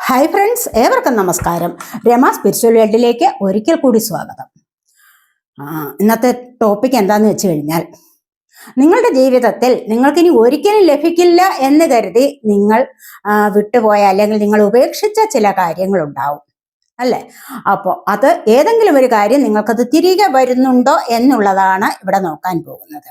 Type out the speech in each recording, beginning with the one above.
Hi friends ഏവർക്കും നമസ്കാരം. Rama spiritual വേൾഡിലേക്ക് ഒരിക്കൽ കൂടി സ്വാഗതം. ഇന്നത്തെ ടോപ്പിക് എന്താന്ന് വെച്ച് കഴിഞ്ഞാൽ നിങ്ങളുടെ ജീവിതത്തിൽ നിങ്ങൾക്കിനി ഒരിക്കലും ലഭിക്കില്ല എന്ന് കരുതി നിങ്ങൾ വിട്ടുപോയ അല്ലെങ്കിൽ നിങ്ങൾ ഉപേക്ഷിച്ച ചില കാര്യങ്ങളുണ്ടാവും. അല്ലേ? അപ്പോൾ അത് ഏതെങ്കിലും ഒരു കാര്യം നിങ്ങൾക്കത് തിരികെ വരുന്നുണ്ടോ എന്നുള്ളതാണ് ഇവിടെ നോക്കാൻ പോകുന്നത്.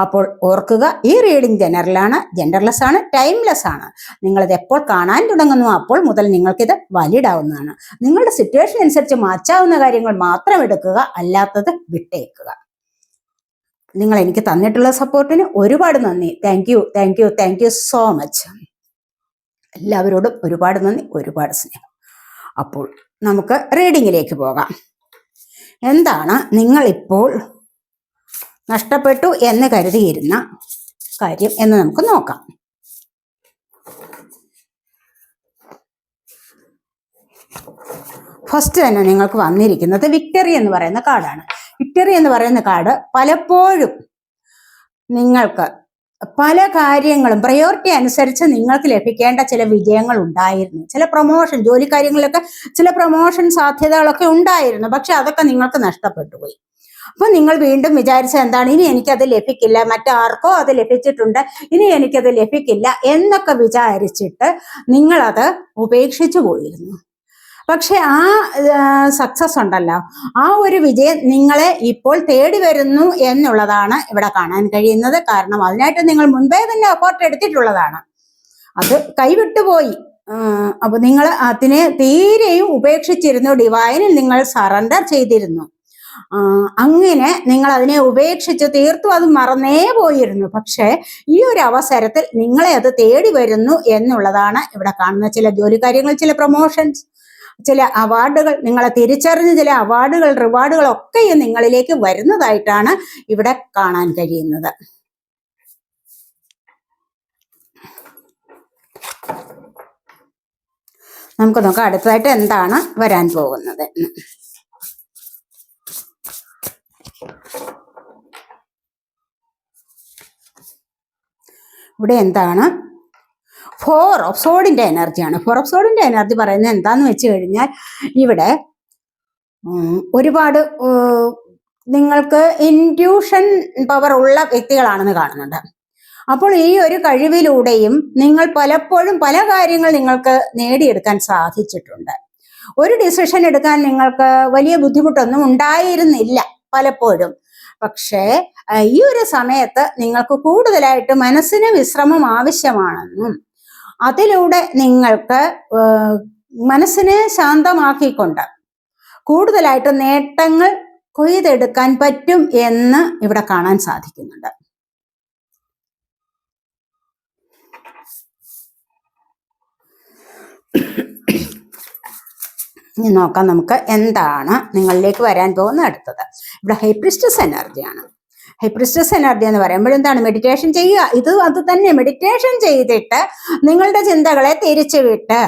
അപ്പോൾ ഓർക്കുക ഈ റീഡിംഗ് ജനറലാണ് ജെൻഡർലെസ് ആണ് ടൈംലെസ് ആണ് നിങ്ങളിത് എപ്പോൾ കാണാൻ തുടങ്ങുന്നു അപ്പോൾ മുതൽ നിങ്ങൾക്കിത് വാലിഡ് ആവുന്നതാണ് നിങ്ങളുടെ സിറ്റുവേഷൻ അനുസരിച്ച് മാറ്റാവുന്ന കാര്യങ്ങൾ മാത്രം എടുക്കുക അല്ലാത്തത് വിട്ടേക്കുക. നിങ്ങൾ എനിക്ക് തന്നിട്ടുള്ള സപ്പോർട്ടിന് ഒരുപാട് നന്ദി. Thank you thank you thank you so much എല്ലാവരോടും ഒരുപാട് നന്ദി ഒരുപാട് സ്നേഹം. അപ്പോൾ നമുക്ക് റീഡിങ്ങിലേക്ക് പോകാം. എന്താണ്? നിങ്ങൾ ഇപ്പോൾ നഷ്ടപ്പെട്ടു എന്ന് കരുതിയിരുന്ന കാര്യം എന്ന് നമുക്ക് നോക്കാം. ഫസ്റ്റ് തന്നെ നിങ്ങൾക്ക് വന്നിരിക്കുന്നത് വിക്ടറി എന്ന് പറയുന്ന കാർഡാണ്. വിക്ടറി എന്ന് പറയുന്ന കാർഡ് പലപ്പോഴും നിങ്ങൾക്ക് പല കാര്യങ്ങളും പ്രയോറിറ്റി അനുസരിച്ച് നിങ്ങൾക്ക് ലഭിക്കേണ്ട ചില വിജയങ്ങൾ ഉണ്ടായിരുന്നു. ചില പ്രൊമോഷൻ ജോലി കാര്യങ്ങളിലൊക്കെ ചില പ്രൊമോഷൻ സാധ്യതകളൊക്കെ ഉണ്ടായിരുന്നു. പക്ഷെ അതൊക്കെ നിങ്ങൾക്ക് നഷ്ടപ്പെട്ടു പോയി. അപ്പൊ നിങ്ങൾ വീണ്ടും വിചാരിച്ച എന്താണ്? ഇനി എനിക്കത് ലഭിക്കില്ല. മറ്റാർക്കോ അത് ലഭിച്ചിട്ടുണ്ട്. ഇനി എനിക്കത് ലഭിക്കില്ല എന്നൊക്കെ വിചാരിച്ചിട്ട് നിങ്ങളത് ഉപേക്ഷിച്ചു പോയിരുന്നു. പക്ഷെ ആ സക്സസ് ഉണ്ടല്ലോ. ആ ഒരു വിജയം നിങ്ങളെ ഇപ്പോൾ തേടി വരുന്നു എന്നുള്ളതാണ് ഇവിടെ കാണാൻ കഴിയുന്നത്. കാരണം അതിനായിട്ട് നിങ്ങൾ മുൻപേ തന്നെ അപ്പോർട്ട് എടുത്തിട്ടുള്ളതാണ്. അത് കൈവിട്ടുപോയി അപ്പൊ നിങ്ങൾ അതിനെ തീരെയും ഉപേക്ഷിച്ചിരുന്നു. ഡിവൈനിൽ നിങ്ങൾ സറണ്ടർ ചെയ്തിരുന്നു. അങ്ങനെ നിങ്ങൾ അതിനെ ഉപേക്ഷിച്ച് തീർത്തും. അത് മറന്നേ പോയിരുന്നു. പക്ഷേ ഈ ഒരു അവസരത്തിൽ നിങ്ങളെ അത് തേടി വരുന്നു എന്നുള്ളതാണ് ഇവിടെ കാണുന്ന ചില ജോലി കാര്യങ്ങൾ ചില പ്രൊമോഷൻസ് ചില അവാർഡുകൾ നിങ്ങളെ തിരിച്ചറിഞ്ഞ് ചില അവാർഡുകൾ റിവാർഡുകൾ ഒക്കെയും നിങ്ങളിലേക്ക് വരുന്നതായിട്ടാണ് ഇവിടെ കാണാൻ കഴിയുന്നത്. നമുക്ക് നോക്കാം അടുത്തതായിട്ട് എന്താണ് വരാൻ പോകുന്നത് എന്ന്. ഇവിടെ എന്താണ്? ഫോർ ഓഫ് സോഡിന്റെ എനർജിയാണ് ഫോർ ഓഫ് സോഡിന്റെ എനർജി പറയുന്നത് എന്താന്ന് വെച്ച് കഴിഞ്ഞാൽ ഇവിടെ ഒരുപാട് നിങ്ങൾക്ക് ഇൻഡ്യൂഷൻ പവർ ഉള്ള വ്യക്തികളാണെന്ന് കാണുന്നുണ്ട്. അപ്പോൾ ഈ ഒരു കഴിവിലൂടെയും നിങ്ങൾ പലപ്പോഴും പല കാര്യങ്ങൾ നിങ്ങൾക്ക് നേടിയെടുക്കാൻ സാധിച്ചിട്ടുണ്ട്. ഒരു ഡിസിഷൻ എടുക്കാൻ നിങ്ങൾക്ക് വലിയ ബുദ്ധിമുട്ടൊന്നും ഉണ്ടായിരുന്നില്ല. പലപ്പോഴും. പക്ഷേ ഈ ഒരു സമയത്ത് നിങ്ങൾക്ക് കൂടുതലായിട്ട് മനസ്സിന് വിശ്രമം ആവശ്യമാണെന്നും അതിലൂടെ നിങ്ങൾക്ക് മനസ്സിനെ ശാന്തമാക്കിക്കൊണ്ട് കൂടുതലായിട്ട് നേട്ടങ്ങൾ കൊയ്തെടുക്കാൻ പറ്റും എന്ന് ഇവിടെ കാണാൻ സാധിക്കുന്നുണ്ട്. ഇനി നോക്കാം നമുക്ക് എന്താണ് നിങ്ങളിലേക്ക് വരാൻ പോകുന്ന അടുത്തത്. ഇവിടെ ഹൈപ്രിസ്റ്റസ് എനർജിയാണ് ഹൈപ്രിസ്റ്റസ് എനർജി എന്ന് പറയുമ്പോൾ എന്താണ്? മെഡിറ്റേഷൻ ചെയ്യുക. ഇത് അത് തന്നെ മെഡിറ്റേഷൻ ചെയ്തിട്ട് നിങ്ങളുടെ ചിന്തകളെ തിരിച്ചുവിട്ട്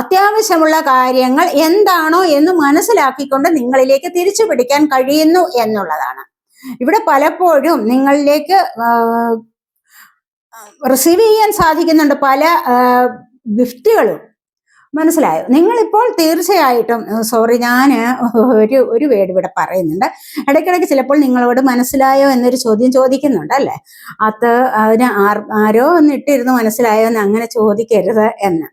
അത്യാവശ്യമുള്ള കാര്യങ്ങൾ എന്താണോ എന്ന് മനസ്സിലാക്കിക്കൊണ്ട് നിങ്ങളിലേക്ക് തിരിച്ചു പിടിക്കാൻ കഴിയുന്നു എന്നുള്ളതാണ്. ഇവിടെ പലപ്പോഴും നിങ്ങളിലേക്ക് റിസീവ് ചെയ്യാൻ സാധിക്കുന്നുണ്ട് പല ഗിഫ്റ്റുകളും മനസ്സിലായോ? നിങ്ങളിപ്പോൾ തീർച്ചയായിട്ടും സോറി ഞാൻ ഒരു ഒരു വേർഡ് ഇവിടെ പറയുന്നുണ്ട്. ഇടയ്ക്കിടയ്ക്ക് ചിലപ്പോൾ നിങ്ങളോട് മനസ്സിലായോ എന്നൊരു ചോദ്യം ചോദിക്കുന്നുണ്ട് അല്ലേ? അത് അതിന് ആരോ ഒന്ന് ഇട്ടിരുന്നു മനസ്സിലായോ എന്ന് അങ്ങനെ ചോദിക്കരുത് എന്ന്.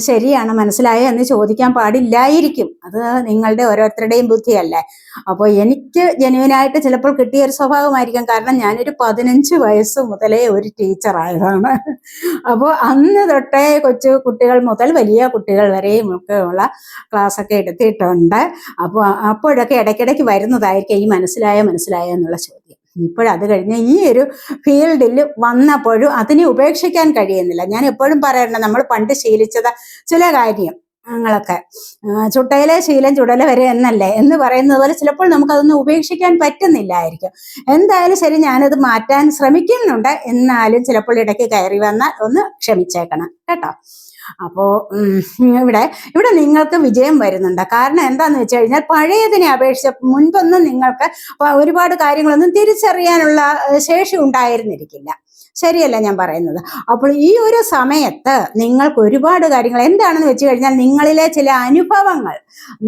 ശരിയാണ് മനസ്സിലായോ എന്ന് ചോദിക്കാൻ പാടില്ലായിരിക്കും. അത് നിങ്ങളുടെ ഓരോരുത്തരുടെയും ബുദ്ധിയല്ലേ. അപ്പോൾ എനിക്ക് ജനുവിനായിട്ട് ചിലപ്പോൾ കിട്ടിയ ഒരു സ്വഭാവമായിരിക്കും. കാരണം ഞാനൊരു പതിനഞ്ച് വയസ്സ് മുതലേ ഒരു ടീച്ചറായതാണ് അപ്പോൾ അന്ന് തൊട്ടേ കൊച്ചു കുട്ടികൾ മുതൽ വലിയ കുട്ടികൾ വരെയും ഒക്കെ ഉള്ള ക്ലാസ് ഒക്കെ എടുത്തിട്ടുണ്ട്. അപ്പോൾ അപ്പോഴൊക്കെ ഇടയ്ക്കിടയ്ക്ക് വരുന്നതായിരിക്കും ഈ മനസ്സിലായോ മനസ്സിലായോ എന്നുള്ള ചോദ്യം. ഇപ്പോഴത് കഴിഞ്ഞ് ഈ ഒരു ഫീൽഡിൽ വന്നപ്പോഴും അതിനെ ഉപേക്ഷിക്കാൻ കഴിയുന്നില്ല. ഞാൻ എപ്പോഴും പറയണം നമ്മൾ പണ്ട് ശീലിച്ചത് ചില കാര്യം ങ്ങളൊക്കെ ചുട്ടയിലെ ശീലം ചുടല വരെ എന്നല്ലേ എന്ന് പറയുന്നത് പോലെ ചിലപ്പോൾ നമുക്കതൊന്നും ഉപേക്ഷിക്കാൻ പറ്റുന്നില്ലായിരിക്കും. എന്തായാലും ശരി ഞാനത് മാറ്റാൻ ശ്രമിക്കുന്നുണ്ട്. എന്നാലും ചിലപ്പോൾ ഇടയ്ക്ക് കയറി വന്നാൽ ഒന്ന് ക്ഷമിച്ചേക്കണം. കേട്ടോ? അപ്പോ ഇവിടെ ഇവിടെ നിങ്ങൾക്ക് വിജയം വരുന്നുണ്ട്. കാരണം എന്താന്ന് വെച്ച് കഴിഞ്ഞാൽ പഴയതിനെ അപേക്ഷിച്ച് മുൻപൊന്നും നിങ്ങൾക്ക് ഒരുപാട് കാര്യങ്ങളൊന്നും തിരിച്ചറിയാനുള്ള ശേഷി ഉണ്ടായിരുന്നിരിക്കില്ല. ശരിയല്ല ഞാൻ പറയുന്നത്? അപ്പോൾ ഈ ഒരു സമയത്ത് നിങ്ങൾക്ക് ഒരുപാട് കാര്യങ്ങൾ എന്താണെന്ന് വെച്ച് കഴിഞ്ഞാൽ നിങ്ങളിലെ ചില അനുഭവങ്ങൾ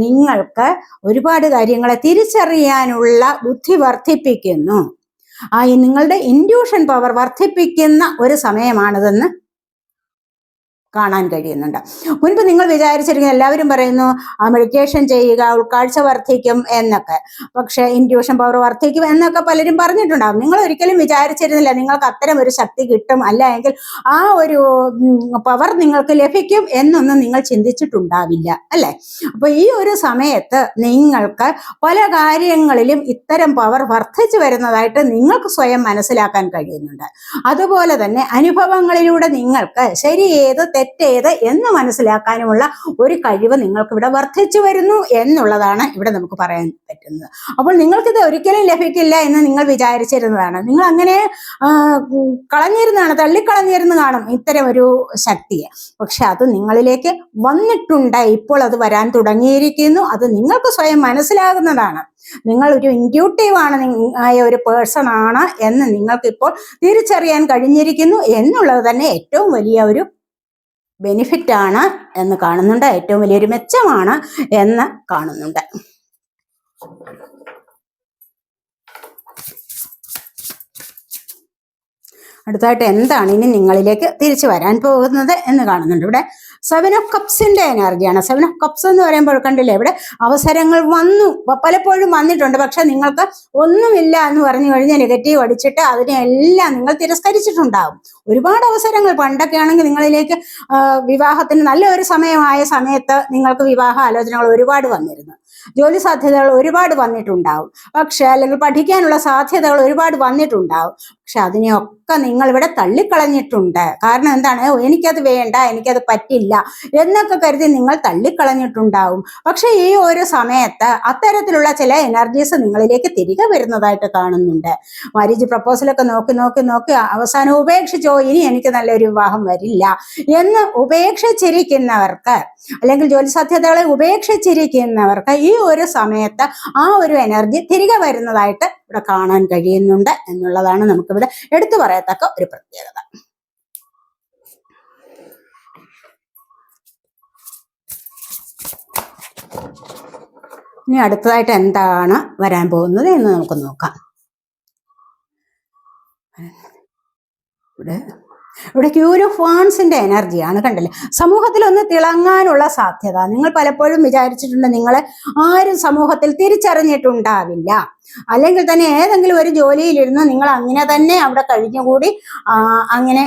നിങ്ങൾക്ക് ഒരുപാട് കാര്യങ്ങളെ തിരിച്ചറിയാനുള്ള ബുദ്ധി വർദ്ധിപ്പിക്കുന്നു. ആ നിങ്ങളുടെ ഇൻഡ്യൂഷൻ പവർ വർദ്ധിപ്പിക്കുന്ന ഒരു സമയമാണിതെന്ന് കാണാൻ കഴിയുന്നുണ്ട്. മുൻപ് നിങ്ങൾ വിചാരിച്ചിരിക്കുന്ന എല്ലാവരും പറയുന്നു മെഡിറ്റേഷൻ ചെയ്യുക ഉൾക്കാഴ്ച വർദ്ധിക്കും എന്നൊക്കെ. പക്ഷെ ഇൻഡ്യൂഷൻ പവർ വർദ്ധിക്കും എന്നൊക്കെ പലരും പറഞ്ഞിട്ടുണ്ടാകും നിങ്ങൾ ഒരിക്കലും വിചാരിച്ചിരുന്നില്ല നിങ്ങൾക്ക് അത്തരം ഒരു ശക്തി കിട്ടും അല്ല എങ്കിൽ ആ ഒരു പവർ നിങ്ങൾക്ക് ലഭിക്കും എന്നൊന്നും നിങ്ങൾ ചിന്തിച്ചിട്ടുണ്ടാവില്ല അല്ലെ? അപ്പൊ ഈ ഒരു സമയത്ത് നിങ്ങൾക്ക് പല കാര്യങ്ങളിലും ഇത്തരം പവർ വർദ്ധിച്ചു വരുന്നതായിട്ട് നിങ്ങൾക്ക് സ്വയം മനസ്സിലാക്കാൻ കഴിയുന്നുണ്ട്. അതുപോലെ തന്നെ അനുഭവങ്ങളിലൂടെ നിങ്ങൾക്ക് ശരി ഏത് തെറ്റേത് എന്ന് മനസ്സിലാക്കാനുമുള്ള ഒരു കഴിവ് നിങ്ങൾക്ക് ഇവിടെ വർദ്ധിച്ചു വരുന്നു എന്നുള്ളതാണ് ഇവിടെ നമുക്ക് പറയാൻ പറ്റുന്നത്. അപ്പോൾ നിങ്ങൾക്കിത് ഒരിക്കലും ലഭിക്കില്ല എന്ന് നിങ്ങൾ വിചാരിച്ചിരുന്നതാണ്. നിങ്ങൾ അങ്ങനെ കളഞ്ഞിരുന്നതാണ് തള്ളിക്കളഞ്ഞിരുന്ന് കാണും ഇത്തരം ഒരു ശക്തിയെ. പക്ഷെ അത് നിങ്ങളിലേക്ക് വന്നിട്ടുണ്ട്. ഇപ്പോൾ അത് വരാൻ തുടങ്ങിയിരിക്കുന്നു. അത് നിങ്ങൾക്ക് സ്വയം മനസ്സിലാകുന്നതാണ്. നിങ്ങൾ ഒരു ഇൻഡ്യൂട്ടീവ് ആണ് ആയ ഒരു പേഴ്സൺ ആണ് എന്ന് നിങ്ങൾക്ക് ഇപ്പോൾ തിരിച്ചറിയാൻ കഴിഞ്ഞിരിക്കുന്നു. എന്നുള്ളത് തന്നെ ഏറ്റവും വലിയ ഒരു ബെനിഫിറ്റ് ആണ് എന്ന് കാണുന്നുണ്ട്. ഏറ്റവും വലിയൊരു മെച്ചമാണ് എന്ന് കാണുന്നുണ്ട്. അടുത്തായിട്ട് എന്താണ് ഇനി നിങ്ങളിലേക്ക് തിരിച്ചു വരാൻ പോകുന്നത് എന്ന് കാണുന്നുണ്ട്. ഇവിടെ സെവൻ ഓഫ് കപ്സിന്റെ എനർജിയാണ് സെവൻ ഓഫ് കപ്സ് എന്ന് പറയുമ്പോൾ കണ്ടില്ലേ ഇവിടെ അവസരങ്ങൾ വന്നു. പലപ്പോഴും വന്നിട്ടുണ്ട്. പക്ഷെ നിങ്ങൾക്ക് ഒന്നുമില്ല എന്ന് പറഞ്ഞു കഴിഞ്ഞാൽ നെഗറ്റീവ് അടിച്ചിട്ട് അതിനെല്ലാം നിങ്ങൾ തിരസ്കരിച്ചിട്ടുണ്ടാവും. ഒരുപാട് അവസരങ്ങൾ. പണ്ടൊക്കെ ആണെങ്കിൽ നിങ്ങളിലേക്ക് വിവാഹത്തിന് നല്ലൊരു സമയമായ സമയത്ത് നിങ്ങൾക്ക് വിവാഹ ആലോചനകൾ ഒരുപാട് വന്നിരുന്നു. ജോലി സാധ്യതകൾ ഒരുപാട് വന്നിട്ടുണ്ടാവും. പക്ഷെ അല്ലെങ്കിൽ പഠിക്കാനുള്ള സാധ്യതകൾ ഒരുപാട് വന്നിട്ടുണ്ടാവും. പക്ഷെ അതിനെയൊക്കെ നിങ്ങൾ ഇവിടെ തള്ളിക്കളഞ്ഞിട്ടുണ്ട്. കാരണം എന്താണ്? "ഓ, എനിക്കത് വേണ്ട എനിക്കത് പറ്റില്ല എന്നൊക്കെ കരുതി നിങ്ങൾ തള്ളിക്കളഞ്ഞിട്ടുണ്ടാവും. പക്ഷെ ഈ ഒരു സമയത്ത് അത്തരത്തിലുള്ള ചില എനർജീസ് നിങ്ങളിലേക്ക് തിരികെ വരുന്നതായിട്ട് കാണുന്നുണ്ട്. മാരേജ് പ്രപ്പോസലൊക്കെ നോക്കി നോക്കി നോക്കി അവസാനം ഉപേക്ഷിച്ചോ ഇനി എനിക്ക് നല്ലൊരു വിവാഹം വരില്ല എന്ന് ഉപേക്ഷിച്ചിരിക്കുന്നവർക്ക് അല്ലെങ്കിൽ ജോലി സാധ്യതകളെ ഉപേക്ഷിച്ചിരിക്കുന്നവർക്ക് ഈ ഒരു സമയത്ത് ആ ഒരു എനർജി തിരികെ വരുന്നതായിട്ട് ഇവിടെ കാണാൻ കഴിയുന്നുണ്ട് എന്നുള്ളതാണ് നമുക്കിവിടെ എടുത്തു പറയത്തക്ക ഒരു പ്രത്യേകത. ഇനി അടുത്തതായിട്ട് എന്താണ് വരാൻ പോകുന്നത് എന്ന് നമുക്ക് നോക്കാം. ഇവിടെ ഇവിടെ ക്യൂർ ഫേൺസിന്റെ എനർജിയാണ് കണ്ടില്ലേ? സമൂഹത്തിൽ ഒന്ന് തിളങ്ങാനുള്ള സാധ്യത. നിങ്ങൾ പലപ്പോഴും വിചാരിച്ചിട്ടുണ്ട് നിങ്ങളെ ആരും സമൂഹത്തിൽ തിരിച്ചറിഞ്ഞിട്ടുണ്ടാവില്ല. അല്ലെങ്കിൽ തന്നെ ഏതെങ്കിലും ഒരു ജോലിയിലിരുന്ന് നിങ്ങൾ അങ്ങനെ തന്നെ അവിടെ കഴിഞ്ഞുകൂടി അങ്ങനെ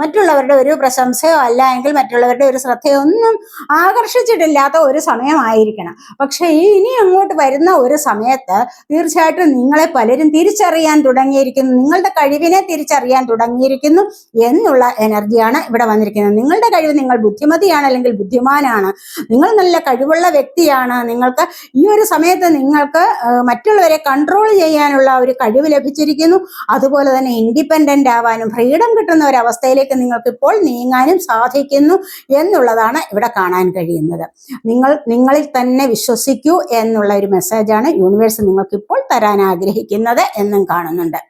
മറ്റുള്ളവരുടെ ഒരു പ്രശംസയോ അല്ല എങ്കിൽ മറ്റുള്ളവരുടെ ഒരു ശ്രദ്ധയോ ഒന്നും ആകർഷിച്ചിട്ടില്ലാത്ത ഒരു സമയമായിരിക്കണം. പക്ഷെ ഈ ഇനി അങ്ങോട്ട് വരുന്ന ഒരു സമയത്ത് തീർച്ചയായിട്ടും നിങ്ങളെ പലരും തിരിച്ചറിയാൻ തുടങ്ങിയിരിക്കുന്നു. നിങ്ങളുടെ കഴിവിനെ തിരിച്ചറിയാൻ തുടങ്ങിയിരിക്കുന്നു. എന്നുള്ള എനർജിയാണ് ഇവിടെ വന്നിരിക്കുന്നത്. നിങ്ങളുടെ കഴിവ് നിങ്ങൾ ബുദ്ധിമതിയാണ് അല്ലെങ്കിൽ ബുദ്ധിമാനാണ്. നിങ്ങൾ നല്ല കഴിവുള്ള വ്യക്തിയാണ്. നിങ്ങൾക്ക് ഈ ഒരു സമയത്ത് നിങ്ങൾക്ക് മറ്റുള്ളവരെ കൺട്രോൾ ചെയ്യാനുള്ള ഒരു കഴിവ് ലഭിച്ചിരിക്കുന്നു. അതുപോലെ തന്നെ ഇൻഡിപെൻഡന്റ് ആവാനും ഫ്രീഡം കിട്ടുന്ന ഒരു അവസ്ഥയിലേക്ക് നിങ്ങൾക്ക് ഇപ്പോൾ നീങ്ങാനും സാധിക്കുന്നു എന്നുള്ളതാണ് ഇവിടെ കാണാൻ കഴിയുന്നത്. നിങ്ങൾ നിങ്ങളിൽ തന്നെ വിശ്വസിക്കൂ എന്നുള്ള ഒരു മെസ്സേജാണ് യൂണിവേഴ്സ് നിങ്ങൾക്ക് ഇപ്പോൾ തരാൻ ആഗ്രഹിക്കുന്നത് എന്നും കാണുന്നുണ്ട്.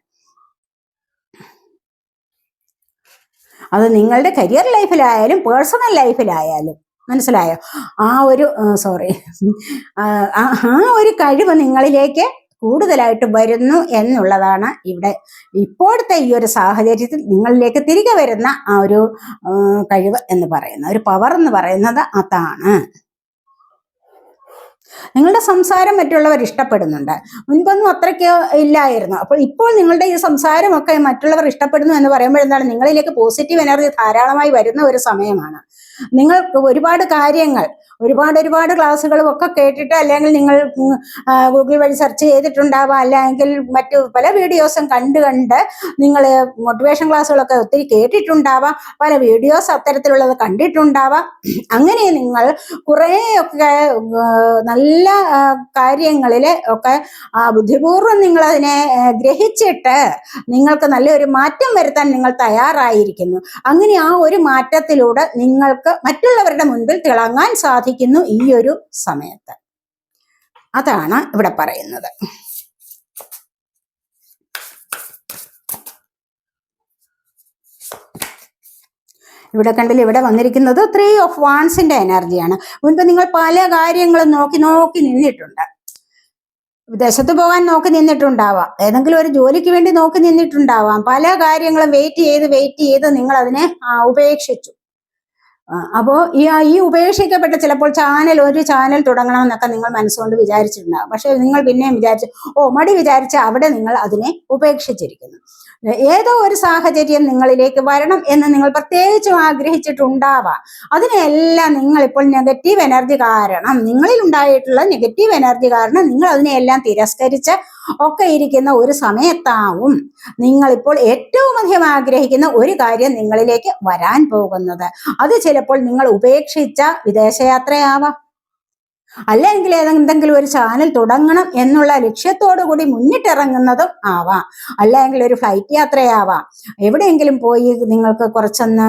അത് നിങ്ങളുടെ കരിയർ ലൈഫിലായാലും പേഴ്സണൽ ലൈഫിലായാലും മനസ്സിലായോ? ആ ഒരു സോറി ആ ഒരു കഴിവ് നിങ്ങളിലേക്ക് കൂടുതലായിട്ട് വരുന്നു എന്നുള്ളതാണ് ഇവിടെ ഇപ്പോഴത്തെ ഈ ഒരു സാഹചര്യത്തിൽ നിങ്ങളിലേക്ക് തിരികെ വരുന്ന ആ ഒരു കഴിവ് എന്ന് പറയുന്നത്. ഒരു പവർ എന്ന് പറയുന്നത് അതാണ്. നിങ്ങളുടെ സംസാരം മറ്റുള്ളവർ ഇഷ്ടപ്പെടുന്നുണ്ട്. മുൻപൊന്നും അത്രയ്ക്ക് ഇല്ലായിരുന്നു. അപ്പോൾ ഇപ്പോൾ നിങ്ങളുടെ ഈ സംസാരമൊക്കെ മറ്റുള്ളവർ ഇഷ്ടപ്പെടുന്നു എന്ന് പറയുമ്പോൾ എന്താണ് നിങ്ങളിലേക്ക് പോസിറ്റീവ് എനർജി ധാരാളമായി വരുന്ന ഒരു സമയമാണ്. നിങ്ങൾക്ക് ഒരുപാട് കാര്യങ്ങൾ ഒരുപാട് ഒരുപാട് ക്ലാസ്സുകളും ഒക്കെ കേട്ടിട്ട് അല്ലെങ്കിൽ നിങ്ങൾ ഗൂഗിൾ വഴി സെർച്ച് ചെയ്തിട്ടുണ്ടാവാം. അല്ലെങ്കിൽ മറ്റു പല വീഡിയോസും കണ്ട് കണ്ട് നിങ്ങൾ മോട്ടിവേഷൻ ക്ലാസ്സുകളൊക്കെ ഒത്തിരി കേട്ടിട്ടുണ്ടാവാം. പല വീഡിയോസ് അത്തരത്തിലുള്ളത് കണ്ടിട്ടുണ്ടാവാം. അങ്ങനെ നിങ്ങൾ കുറേയൊക്കെ നല്ല കാര്യങ്ങളിൽ ഒക്കെ ബുദ്ധിപൂർവം നിങ്ങൾ അതിനെ ഗ്രഹിച്ചിട്ട് നിങ്ങൾക്ക് നല്ലൊരു മാറ്റം വരുത്താൻ നിങ്ങൾ തയ്യാറായിരിക്കുന്നു. അങ്ങനെ ആ ഒരു മാറ്റത്തിലൂടെ നിങ്ങൾക്ക് മറ്റുള്ളവരുടെ മുൻപിൽ തിളങ്ങാൻ സാധിക്കുന്നു ഈ ഒരു സമയത്ത്. അതാണ് ഇവിടെ പറയുന്നത്. ഇവിടെ കണ്ടില്ല ഇവിടെ വന്നിരിക്കുന്നത് ത്രീ ഓഫ് വാൺസിന്റെ എനർജിയാണ് മുൻപ് നിങ്ങൾ പല കാര്യങ്ങളും നോക്കി നോക്കി നിന്നിട്ടുണ്ട്. വിദേശത്ത് പോകാൻ നോക്കി നിന്നിട്ടുണ്ടാവാം. ഏതെങ്കിലും ഒരു ജോലിക്ക് വേണ്ടി നോക്കി നിന്നിട്ടുണ്ടാവാം. പല കാര്യങ്ങളും വെയിറ്റ് ചെയ്ത് വെയിറ്റ് ചെയ്ത് നിങ്ങൾ അതിനെ ഉപേക്ഷിച്ചു. ആ, അപ്പോ ഈ ഈ ഉപേക്ഷിക്കപ്പെട്ട ചിലപ്പോൾ ചാനൽ ഒരു ചാനൽ തുടങ്ങണമെന്നൊക്കെ നിങ്ങൾ മനസ്സുകൊണ്ട് വിചാരിച്ചിട്ടുണ്ടാകും പക്ഷെ നിങ്ങൾ പിന്നെയും വിചാരിച്ചു ഓ മടി വിചാരിച്ച അവിടെ നിങ്ങൾ അതിനെ ഉപേക്ഷിച്ചിരിക്കുന്നു. ഏതോ ഒരു സാഹചര്യം നിങ്ങളിലേക്ക് വരണം എന്ന് നിങ്ങൾ പ്രത്യേകിച്ചും ആഗ്രഹിച്ചിട്ടുണ്ടാവാം. അതിനെല്ലാം നിങ്ങൾ ഇപ്പോൾ നെഗറ്റീവ് എനർജി കാരണം നിങ്ങളിൽ ഉണ്ടായിട്ടുള്ള നെഗറ്റീവ് എനർജി കാരണം നിങ്ങൾ അതിനെയെല്ലാം തിരസ്കരിച്ച് ഒക്കെ ഇരിക്കുന്ന ഒരു സമയത്താവും നിങ്ങളിപ്പോൾ ഏറ്റവും അധികം ആഗ്രഹിക്കുന്ന ഒരു കാര്യം നിങ്ങളിലേക്ക് വരാൻ പോകുന്നത്. അത് ചിലപ്പോൾ നിങ്ങൾ ഉപേക്ഷിച്ച വിദേശയാത്രയാവാം. അല്ലെങ്കിൽ ഏതെങ്കിലും ഒരു ചാനൽ തുടങ്ങണം എന്നുള്ള ലക്ഷ്യത്തോടു കൂടി മുന്നിട്ടിറങ്ങുന്നതും ആവാം. അല്ലെങ്കിൽ ഒരു ഫ്ലൈറ്റ് യാത്രയാവാം. എവിടെയെങ്കിലും പോയി നിങ്ങൾക്ക് കുറച്ചൊന്ന്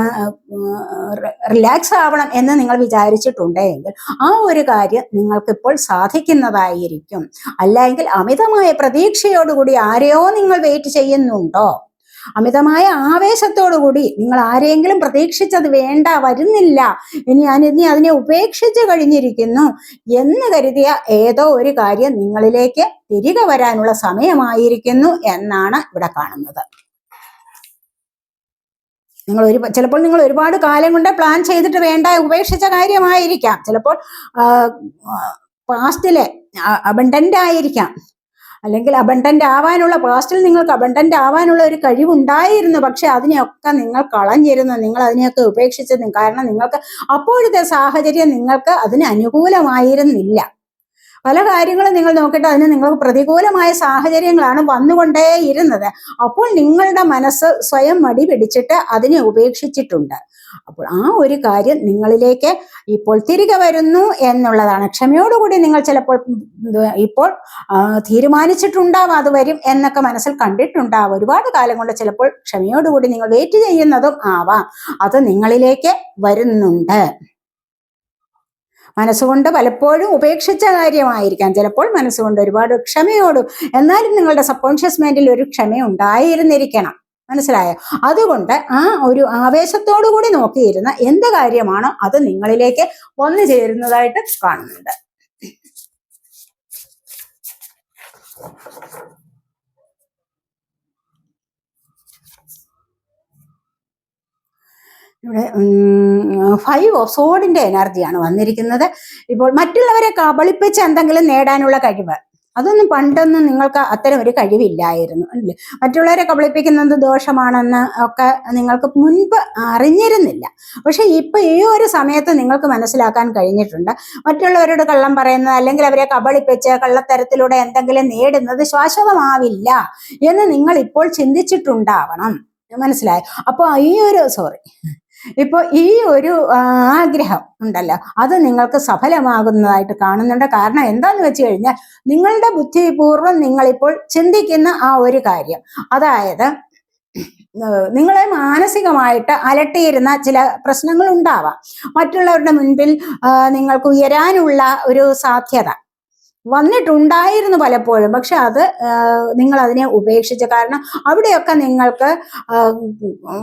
റിലാക്സ് ആവണം എന്ന് നിങ്ങൾ വിചാരിച്ചിട്ടുണ്ടെങ്കിൽ ആ ഒരു കാര്യം നിങ്ങൾക്കിപ്പോൾ സാധിക്കുന്നതായിരിക്കും. അല്ലെങ്കിൽ അമിതമായ പ്രതീക്ഷയോടുകൂടി ആരെയോ നിങ്ങൾ വെയിറ്റ് ചെയ്യുന്നുണ്ടോ? അമിതമായ ആവേശത്തോടുകൂടി നിങ്ങൾ ആരെങ്കിലും പ്രതീക്ഷിച്ചത് വേണ്ട വരുന്നില്ല. ഇനി ഞാൻ ഇനി അതിനെ ഉപേക്ഷിച്ച് കഴിഞ്ഞിരിക്കുന്നു എന്ന് കരുതിയ ഏതോ ഒരു കാര്യം നിങ്ങളിലേക്ക് തിരികെ വരാനുള്ള സമയമായിരിക്കുന്നു എന്നാണ് ഇവിടെ കാണുന്നത്. നിങ്ങൾ ഒരു ചിലപ്പോൾ നിങ്ങൾ ഒരുപാട് കാലം കൊണ്ട് പ്ലാൻ ചെയ്തിട്ട് വേണ്ട ഉപേക്ഷിച്ച കാര്യമായിരിക്കാം. ചിലപ്പോൾ പാസ്റ്റിലെ അബണ്ടന്റ് ആയിരിക്കാം. അല്ലെങ്കിൽ അബണ്ടന്റ് ആവാനുള്ള പാസ്റ്റിൽ നിങ്ങൾക്ക് അബണ്ടന്റ് ആവാനുള്ള ഒരു കഴിവുണ്ടായിരുന്നു. പക്ഷെ അതിനെയൊക്കെ നിങ്ങൾ കളഞ്ഞിരുന്നു. നിങ്ങൾ അതിനെയൊക്കെ ഉപേക്ഷിച്ചത് കാരണം നിങ്ങൾക്ക് അപ്പോഴത്തെ സാഹചര്യം നിങ്ങൾക്ക് അതിന് അനുകൂലമായിരുന്നില്ല. പല കാര്യങ്ങളും നിങ്ങൾ നോക്കിയിട്ട് അതിന് നിങ്ങൾക്ക് പ്രതികൂലമായ സാഹചര്യങ്ങളാണ് വന്നുകൊണ്ടേ ഇരുന്നത് അപ്പോൾ നിങ്ങളുടെ മനസ്സ് സ്വയം മടി പിടിച്ചിട്ട് അതിനെ ഉപേക്ഷിച്ചിട്ടുണ്ട്. അപ്പോൾ ആ ഒരു കാര്യം നിങ്ങളിലേക്ക് ഇപ്പോൾ തിരികെ വരുന്നു എന്നുള്ളതാണ്. ക്ഷമയോടുകൂടി നിങ്ങൾ ചിലപ്പോൾ ഇപ്പോൾ തീരുമാനിച്ചിട്ടുണ്ടാവും അത് വരും എന്നൊക്കെ മനസ്സിൽ കണ്ടിട്ടുണ്ടാവും. ഒരുപാട് കാലം കൊണ്ട് ചിലപ്പോൾ ക്ഷമയോടുകൂടി നിങ്ങൾ വെയിറ്റ് ചെയ്യുന്നതും ആവാം. അത് നിങ്ങളിലേക്ക് വരുന്നുണ്ട്. മനസ്സുകൊണ്ട് പലപ്പോഴും ഉപേക്ഷിച്ച കാര്യമായിരിക്കാം. ചിലപ്പോൾ മനസ്സുകൊണ്ട് ഒരുപാട് ക്ഷമയോടും എന്നാലും നിങ്ങളുടെ സബ് കോൺഷ്യസ് മൈൻഡിൽ ഒരു ക്ഷമ ഉണ്ടായിരുന്നിരിക്കണം. മനസ്സിലായോ? അതുകൊണ്ട് ആ ഒരു ആവേശത്തോടു കൂടി നോക്കിയിരുന്ന എന്ത് കാര്യമാണോ അത് നിങ്ങളിലേക്ക് വന്നു ചേരുന്നതായിട്ട് കാണുന്നുണ്ട്. ഇവിടെ ഫൈവ് ഓഫ് സോഡിന്റെ എനർജിയാണ് വന്നിരിക്കുന്നത്. ഇപ്പോൾ മറ്റുള്ളവരെ കബളിപ്പിച്ച് എന്തെങ്കിലും നേടാനുള്ള കഴിവ്. അതൊന്നും പണ്ടൊന്നും നിങ്ങൾക്ക് അത്തരം ഒരു കഴിവില്ലായിരുന്നു അല്ലേ? മറ്റുള്ളവരെ കബളിപ്പിക്കുന്നത് ദോഷമാണെന്ന് ഒക്കെ നിങ്ങൾക്ക് മുൻപ് അറിഞ്ഞിരുന്നില്ല. പക്ഷെ ഇപ്പൊ ഈ ഒരു സമയത്ത് നിങ്ങൾക്ക് മനസ്സിലാക്കാൻ കഴിഞ്ഞിട്ടുണ്ട്. മറ്റുള്ളവരോട് കള്ളം പറയുന്നത് അല്ലെങ്കിൽ അവരെ കബളിപ്പിച്ച് കള്ളത്തരത്തിലൂടെ എന്തെങ്കിലും നേടുന്നത് ശാശ്വതമാവില്ല എന്ന് നിങ്ങൾ ഇപ്പോൾ ചിന്തിച്ചിട്ടുണ്ടാവണം. മനസ്സിലായോ? അപ്പൊ ഈ ഒരു സോറി ഇപ്പൊ ഈ ഒരു ആഗ്രഹം ഉണ്ടല്ലോ. അത് നിങ്ങൾക്ക് സഫലമാകുന്നതായിട്ട് കാണുന്നുണ്ട്. കാരണം എന്താന്ന് വെച്ച് കഴിഞ്ഞാൽ നിങ്ങളുടെ ബുദ്ധിപൂർവം നിങ്ങളിപ്പോൾ ചിന്തിക്കുന്ന ആ ഒരു കാര്യം. അതായത് നിങ്ങളെ മാനസികമായിട്ട് അലട്ടിയിരുന്ന ചില പ്രശ്നങ്ങൾ ഉണ്ടാവാം. മറ്റുള്ളവരുടെ മുൻപിൽ നിങ്ങൾക്ക് ഉയരാനുള്ള ഒരു സാധ്യത. വന്നിട്ടുണ്ടായിരുന്നു പലപ്പോഴും. പക്ഷെ അത് നിങ്ങൾ അതിനെ ഉപേക്ഷിച്ച് കാരണം അവിടെയൊക്കെ നിങ്ങൾക്ക്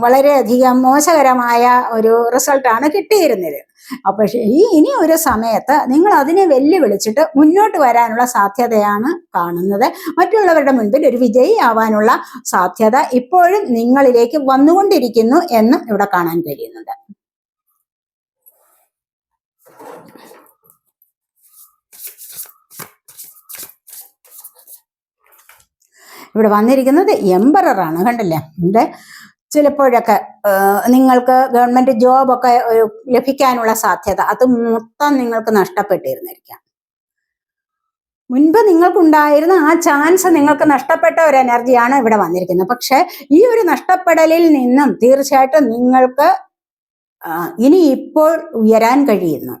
വളരെയധികം മോശകരമായ ഒരു റിസൾട്ടാണ് കിട്ടിയിരുന്നത്. പക്ഷേ ഈ ഇനി ഒരു സമയത്ത് നിങ്ങൾ അതിനെ വെല്ലുവിളിച്ചിട്ട് മുന്നോട്ട് വരാനുള്ള സാധ്യതയാണ് കാണുന്നത്. മറ്റുള്ളവരുടെ മുൻപിൽ ഒരു വിജയി ആവാനുള്ള സാധ്യത ഇപ്പോഴും നിങ്ങളിലേക്ക് വന്നുകൊണ്ടിരിക്കുന്നു എന്നും ഇവിടെ കാണാൻ കഴിയുന്നുണ്ട്. ഇവിടെ വന്നിരിക്കുന്നത് എംബററാണ് കണ്ടില്ലേ? ഇവിടെ ചിലപ്പോഴൊക്കെ നിങ്ങൾക്ക് ഗവൺമെന്റ് ജോബൊക്കെ ലഭിക്കാനുള്ള സാധ്യത അത് മൊത്തം നിങ്ങൾക്ക് നഷ്ടപ്പെട്ടിരുന്നിരിക്കാം. മുൻപ് നിങ്ങൾക്കുണ്ടായിരുന്ന ആ ചാൻസ് നിങ്ങൾക്ക് നഷ്ടപ്പെട്ട ഒരു എനർജിയാണ് ഇവിടെ വന്നിരിക്കുന്നത്. പക്ഷെ ഈ ഒരു നഷ്ടപ്പെടലിൽ നിന്നും തീർച്ചയായിട്ടും നിങ്ങൾക്ക് ഇനി ഇപ്പോൾ ഉയരാൻ കഴിയുന്നു.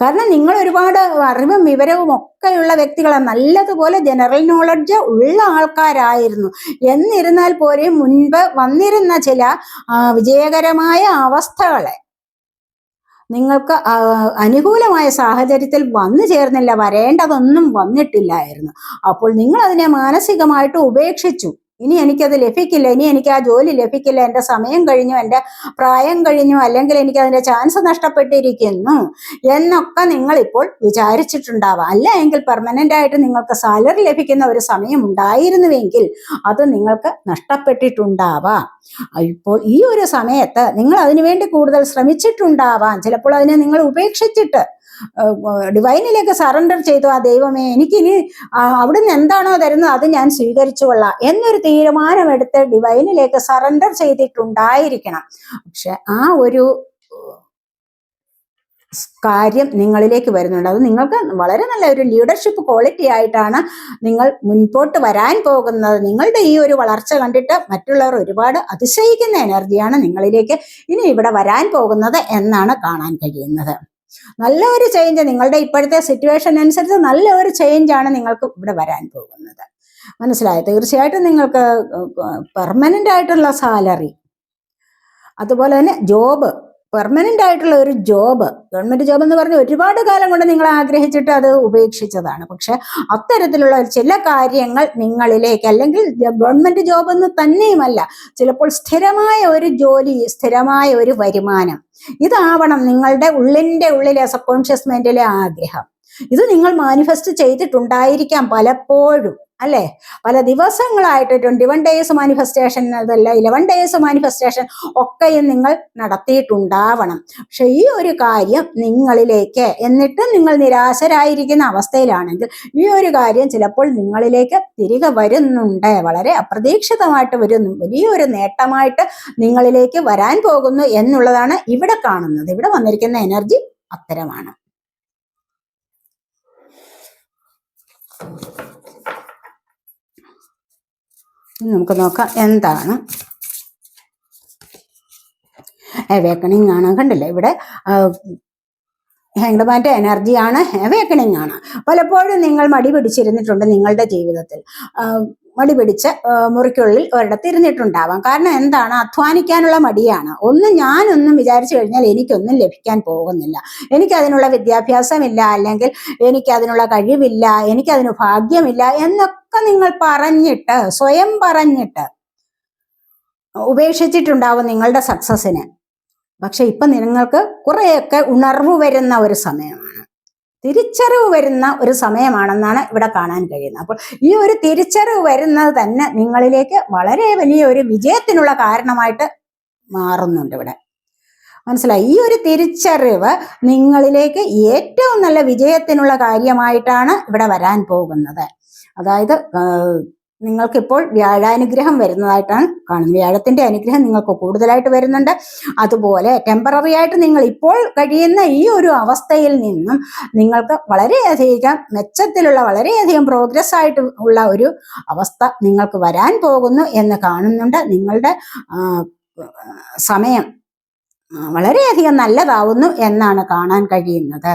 കാരണം നിങ്ങൾ ഒരുപാട് അറിവും വിവരവും ഒക്കെയുള്ള വ്യക്തികളാണ് നല്ലതുപോലെ ജനറൽ നോളജ് ഉള്ള ആൾക്കാരായിരുന്നു. എന്നിരുന്നാൽ പോലും മുൻപ് വന്നിരുന്ന ചില വിജയകരമായ അവസ്ഥകളെ നിങ്ങൾക്ക് അനുകൂലമായ സാഹചര്യത്തിൽ വന്നു ചേർന്നില്ല. വരേണ്ടതൊന്നും വന്നിട്ടില്ലായിരുന്നു. അപ്പോൾ നിങ്ങൾ അതിനെ മാനസികമായിട്ട് ഉപേക്ഷിച്ചു. ഇനി എനിക്കത് ലഭിക്കില്ല ഇനി എനിക്ക് ആ ജോലി ലഭിക്കില്ല എന്റെ സമയം കഴിഞ്ഞു എന്റെ പ്രായം കഴിഞ്ഞു അല്ലെങ്കിൽ എനിക്ക് അതിന്റെ ചാൻസ് നഷ്ടപ്പെട്ടിരിക്കുന്നു എന്നൊക്കെ നിങ്ങൾ ഇപ്പോൾ വിചാരിച്ചിട്ടുണ്ടാവാം. അല്ല എങ്കിൽ പെർമനന്റ് ആയിട്ട് നിങ്ങൾക്ക് സാലറി ലഭിക്കുന്ന ഒരു സമയം ഉണ്ടായിരുന്നുവെങ്കിൽ അത് നിങ്ങൾക്ക് നഷ്ടപ്പെട്ടിട്ടുണ്ടാവാം. ഇപ്പോൾ ഈ ഒരു സമയത്ത് നിങ്ങൾ അതിനുവേണ്ടി കൂടുതൽ ശ്രമിച്ചിട്ടുണ്ടാവാം. ചിലപ്പോൾ അതിനെ നിങ്ങൾ ഉപേക്ഷിച്ചിട്ട് ഡിവൈനിലേക്ക് സറണ്ടർ ചെയ്തു ആ ദൈവമേ എനിക്കിനി അവിടുന്ന് എന്താണോ തരുന്നത് അത് ഞാൻ സ്വീകരിച്ചു കൊള്ളാം എന്നൊരു തീരുമാനമെടുത്ത് ഡിവൈനിലേക്ക് സറണ്ടർ ചെയ്തിട്ടുണ്ടായിരിക്കണം. പക്ഷെ ആ ഒരു കാര്യം നിങ്ങളിലേക്ക് വരുന്നുണ്ട്. അത് നിങ്ങൾക്ക് വളരെ നല്ല ഒരു ലീഡർഷിപ്പ് ക്വാളിറ്റി ആയിട്ടാണ് നിങ്ങൾ മുൻപോട്ട് വരാൻ പോകുന്നത്. നിങ്ങളുടെ ഈ ഒരു വളർച്ച കണ്ടിട്ട് മറ്റുള്ളവർ ഒരുപാട് അതിശയിക്കുന്ന എനർജിയാണ് നിങ്ങളിലേക്ക് ഇനി ഇവിടെ വരാൻ പോകുന്നത് എന്നാണ് കാണാൻ കഴിയുന്നത്. നല്ല ഒരു ചേഞ്ച് നിങ്ങളുടെ ഇപ്പോഴത്തെ സിറ്റുവേഷൻ അനുസരിച്ച് നല്ല ഒരു ചേഞ്ച് ആണ് നിങ്ങൾക്ക് ഇവിടെ വരാൻ പോകുന്നത്. മനസ്സിലായോ? തീർച്ചയായിട്ടും നിങ്ങൾക്ക് പെർമനന്റ് ആയിട്ടുള്ള സാലറി അതുപോലെ തന്നെ ജോബ് പെർമനന്റ് ആയിട്ടുള്ള ഒരു ജോബ് ഗവൺമെന്റ് ജോബ് എന്ന് പറഞ്ഞ് ഒരുപാട് കാലം കൊണ്ട് നിങ്ങൾ ആഗ്രഹിച്ചിട്ട് അത് ഉപേക്ഷിച്ചതാണ്. പക്ഷെ അത്തരത്തിലുള്ള ചില കാര്യങ്ങൾ നിങ്ങളിലേക്ക് അല്ലെങ്കിൽ ഗവൺമെന്റ് ജോബ് എന്ന് തന്നെയുമല്ല ചിലപ്പോൾ സ്ഥിരമായ ഒരു ജോലി സ്ഥിരമായ ഒരു വരുമാനം ഇതാവണം നിങ്ങളുടെ ഉള്ളിന്റെ ഉള്ളിലെ സബ് കോൺഷ്യസ് മൈൻഡിലെ ആഗ്രഹം. ഇത് നിങ്ങൾ മാനിഫെസ്റ്റ് ചെയ്തിട്ടുണ്ടായിരിക്കാം പലപ്പോഴും. അല്ലെ? പല ദിവസങ്ങളായിട്ട് ട്വന്റി വൺ ഡേയ്സ് മാനിഫെസ്റ്റേഷൻ അതല്ല ഇലവൻ ഡേയ്സ് മാനിഫെസ്റ്റേഷൻ ഒക്കെയും നിങ്ങൾ നടത്തിയിട്ടുണ്ടാവണം. പക്ഷെ ഈ ഒരു കാര്യം നിങ്ങളിലേക്ക് എന്നിട്ട് നിങ്ങൾ നിരാശരായിരിക്കുന്ന അവസ്ഥയിലാണെങ്കിൽ ഈ ഒരു കാര്യം ചിലപ്പോൾ നിങ്ങളിലേക്ക് തിരികെ വരുന്നുണ്ട്. വളരെ അപ്രതീക്ഷിതമായിട്ട് വരുന്നു. വലിയൊരു നേട്ടമായിട്ട് നിങ്ങളിലേക്ക് വരാൻ പോകുന്നു എന്നുള്ളതാണ് ഇവിടെ കാണുന്നത്. ഇവിടെ വന്നിരിക്കുന്ന എനർജി അത്തരമാണ്. നമുക്ക് നോക്കാം എന്താണ്. അവേക്കണിങ് ആണ്. കണ്ടില്ലേ? ഇവിടെ ഹാങ്ഡ്മാന്റെ എനർജിയാണ് അവേക്കണിങ് ആണ്. പലപ്പോഴും നിങ്ങൾ മടി പിടിച്ചിരുന്നിട്ടുണ്ട് നിങ്ങളുടെ ജീവിതത്തിൽ. മടി പിടിച്ച് മുറിക്കുള്ളിൽ ഒരിടത്ത് ഇരുന്നിട്ടുണ്ടാവാം. കാരണം എന്താണ്? അധ്വാനിക്കാനുള്ള മടിയാണ്. ഒന്നും ഞാനൊന്നും വിചാരിച്ചു കഴിഞ്ഞാൽ എനിക്കൊന്നും ലഭിക്കാൻ പോകുന്നില്ല. എനിക്കതിനുള്ള വിദ്യാഭ്യാസമില്ല അല്ലെങ്കിൽ എനിക്കതിനുള്ള കഴിവില്ല എനിക്കതിന് ഭാഗ്യമില്ല എന്നൊക്കെ നിങ്ങൾ പറഞ്ഞിട്ട് സ്വയം പറഞ്ഞിട്ട് ഉപേക്ഷിച്ചിട്ടുണ്ടാവും നിങ്ങളുടെ സക്സസിന് പക്ഷെ ഇപ്പൊ നിങ്ങൾക്ക് കുറേയൊക്കെ ഉണർവ് വരുന്ന ഒരു സമയമാണ് തിരിച്ചറിവ് വരുന്ന ഒരു സമയമാണെന്നാണ് ഇവിടെ കാണാൻ കഴിയുന്നത്. അപ്പോൾ ഈ ഒരു തിരിച്ചറിവ് വരുന്നത് തന്നെ നിങ്ങളിലേക്ക് വളരെ വലിയ ഒരു വിജയത്തിനുള്ള കാരണമായിട്ട് മാറുന്നുണ്ട് ഇവിടെ. മനസ്സിലായി? ഈ ഒരു തിരിച്ചറിവ് നിങ്ങളിലേക്ക് ഏറ്റവും നല്ല വിജയത്തിനുള്ള കാര്യമായിട്ടാണ് ഇവിടെ വരാൻ പോകുന്നത്. അതായത് നിങ്ങൾക്കിപ്പോൾ വ്യാഴാനുഗ്രഹം വരുന്നതായിട്ടാണ് കാണുന്നത്. വ്യാഴത്തിന്റെ അനുഗ്രഹം നിങ്ങൾക്ക് കൂടുതലായിട്ട് വരുന്നുണ്ട്. അതുപോലെ ടെമ്പററി ആയിട്ട് നിങ്ങൾ ഇപ്പോൾ കഴിയുന്ന ഈ ഒരു അവസ്ഥയിൽ നിന്നും നിങ്ങൾക്ക് വളരെയധികം മെച്ചത്തിലുള്ള വളരെയധികം പ്രോഗ്രസ് ആയിട്ട് ഉള്ള ഒരു അവസ്ഥ നിങ്ങൾക്ക് വരാൻ പോകുന്നു എന്ന് കാണുന്നുണ്ട്. നിങ്ങളുടെ സമയം വളരെയധികം നല്ലതാവുന്നു എന്നാണ് കാണാൻ കഴിയുന്നത്.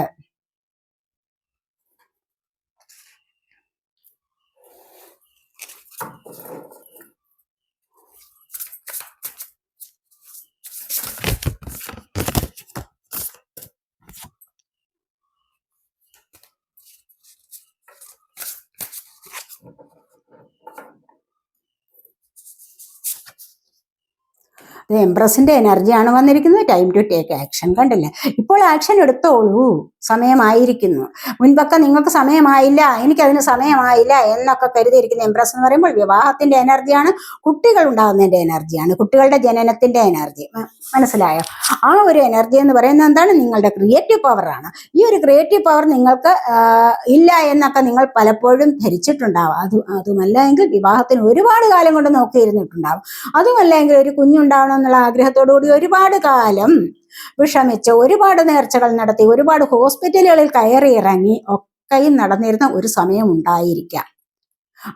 ഇത് എംപ്രസിന്റെ എനർജിയാണ് വന്നിരിക്കുന്നത്. ടൈം ടു ടേക്ക് ആക്ഷൻ കണ്ടില്ല? ഇപ്പോൾ ആക്ഷൻ എടുത്തോളൂ. സമയമായിരിക്കുന്നു. മുൻപൊക്കെ നിങ്ങൾക്ക് സമയമായില്ല എനിക്കതിന് സമയമായില്ല എന്നൊക്കെ കരുതിയിരിക്കുന്ന എംപ്രസ് എന്ന് പറയുമ്പോൾ വിവാഹത്തിന്റെ എനർജിയാണ് കുട്ടികൾ ഉണ്ടാകുന്നതിന്റെ എനർജിയാണ് കുട്ടികളുടെ ജനനത്തിന്റെ എനർജി മനസ്സിലായോ? ആ ഒരു എനർജി എന്ന് പറയുന്നത് എന്താണ്? നിങ്ങളുടെ ക്രിയേറ്റീവ് പവറാണ് ഈ ഒരു ക്രിയേറ്റീവ് പവർ നിങ്ങൾക്ക് ഇല്ല എന്നൊക്കെ നിങ്ങൾ പലപ്പോഴും ധരിച്ചിട്ടുണ്ടാവും. അത് അതുമല്ല എങ്കിൽ വിവാഹത്തിന് ഒരുപാട് കാലം കൊണ്ട് നോക്കിയിരുന്നിട്ടുണ്ടാവും. അതുമല്ല എങ്കിൽ ഒരു കുഞ്ഞുണ്ടാവണം എന്നുള്ള ആഗ്രഹത്തോടുകൂടി ഒരുപാട് കാലം വിഷമിച്ച് ഒരുപാട് നേർച്ചകൾ നടത്തി ഒരുപാട് ഹോസ്പിറ്റലുകളിൽ കയറി ഇറങ്ങി ഒക്കെയും നടന്നിരുന്ന ഒരു സമയം ഉണ്ടായിരിക്കാം.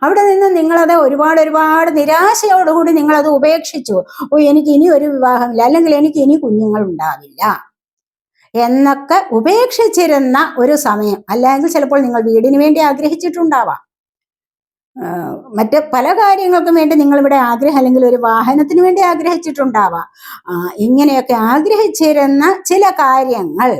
അവിടെ നിന്ന് നിങ്ങളത് ഒരുപാട് ഒരുപാട് നിരാശയോടുകൂടി നിങ്ങളത് ഉപേക്ഷിച്ചു. ഓ എനിക്ക് ഇനി ഒരു വിവാഹമില്ല അല്ലെങ്കിൽ എനിക്ക് ഇനി കുഞ്ഞുങ്ങൾ ഉണ്ടാവില്ല എന്നൊക്കെ ഉപേക്ഷിച്ചിരുന്ന ഒരു സമയം. അല്ലെങ്കിൽ ചിലപ്പോൾ നിങ്ങൾ വീടിന് വേണ്ടി ആഗ്രഹിച്ചിട്ടുണ്ടാവാം. മറ്റ് പല കാര്യങ്ങൾക്കും വേണ്ടി നിങ്ങൾ ഇവിടെ ആഗ്രഹം അല്ലെങ്കിൽ ഒരു വാഹനത്തിന് വേണ്ടി ആഗ്രഹിച്ചിട്ടുണ്ടാവാം. ഇങ്ങനെയൊക്കെ ആഗ്രഹിച്ചിരുന്ന ചില കാര്യങ്ങൾ